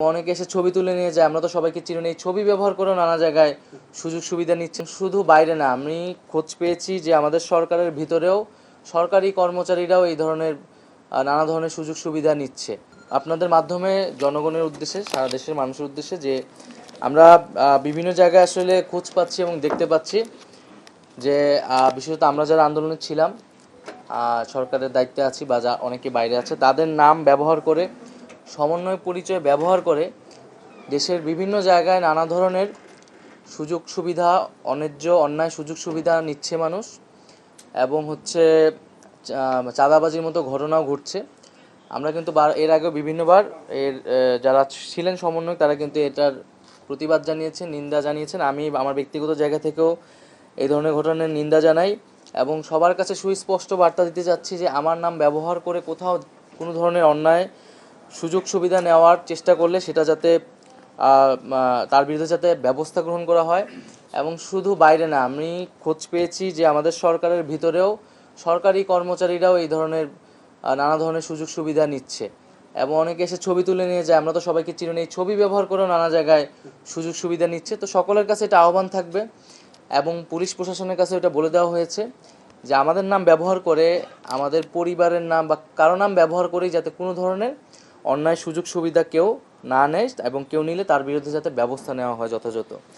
অনেকে এসে ছবি তুলে নিয়ে যায়, আমরা তো সবাইকে চিনি না। এই ছবি ব্যবহার করেও নানা জায়গায় সুযোগ সুবিধা নিচ্ছেন শুধু বাইরে না, আমি খোঁজ পেয়েছি যে আমাদের সরকারের ভিতরেও সরকারি কর্মচারীরাও এই ধরনের নানা ধরনের সুযোগ সুবিধা নিচ্ছে আপনাদের মাধ্যমে, জনগণের উদ্দেশ্যে, সারা দেশের মানুষের উদ্দেশ্যে যে আমরা বিভিন্ন জায়গায় আসলে খোঁজ পাচ্ছি এবং দেখতে পাচ্ছি যে বিশেষত আমরা যারা আন্দোলনে ছিলাম সরকারের দায়িত্বে আছি বা যা অনেকে বাইরে আছে, তাদের নাম ব্যবহার করে সমন্বয় পরিচয় ব্যবহার করে দেশের বিভিন্ন জায়গায় নানা ধরনের সুযোগ সুবিধা, অন্যায্য, অন্যায় সুযোগ সুবিধা নিচ্ছে মানুষ এবং হচ্ছে চাঁদাবাজির মতো ঘটনাও ঘটছে। আমরা কিন্তু এর আগেও বিভিন্নবার এর যারা ছিলেন সমন্বয় তারা কিন্তু এটার প্রতিবাদ জানিয়েছেন, নিন্দা জানিয়েছেন। আমি আমার ব্যক্তিগত জায়গা থেকেও এই ধরনের ঘটনার নিন্দা জানাই এবং সবার কাছে সুস্পষ্ট বার্তা দিতে চাচ্ছি যে, আমার নাম ব্যবহার করে কোথাও কোনো ধরনের অন্যায় সুযোগ সুবিধা নেওয়ার চেষ্টা করলে সেটা যাতে তার বিরুদ্ধে যাতে ব্যবস্থা গ্রহণ করা হয় এবং শুধু বাইরে না, আমি খোঁজ পেয়েছি যে আমাদের সরকারের ভিতরেও সরকারি কর্মচারীরাও এই ধরনের নানা ধরনের সুযোগ সুবিধা নিচ্ছে এবং অনেকে এসে ছবি তুলে নিয়ে যায়, আমরা তো সবাইকে চিনি না। এই ছবি ব্যবহার করেও নানা জায়গায় সুযোগ সুবিধা নিচ্ছে তো সকলের কাছে এটা আহ্বান থাকবে এবং পুলিশ প্রশাসনের কাছে এটা বলে দেওয়া হয়েছে যে আমাদের নাম ব্যবহার করে, আমাদের পরিবারের নাম বা কারও নাম ব্যবহার করেই যাতে কোনো ধরনের অন্যায় সুযোগ সুবিধা কেউ না নেয় এবং কেউ নিলে তার বিরুদ্ধে যাতে ব্যবস্থা নেওয়া হয় যথাযথ।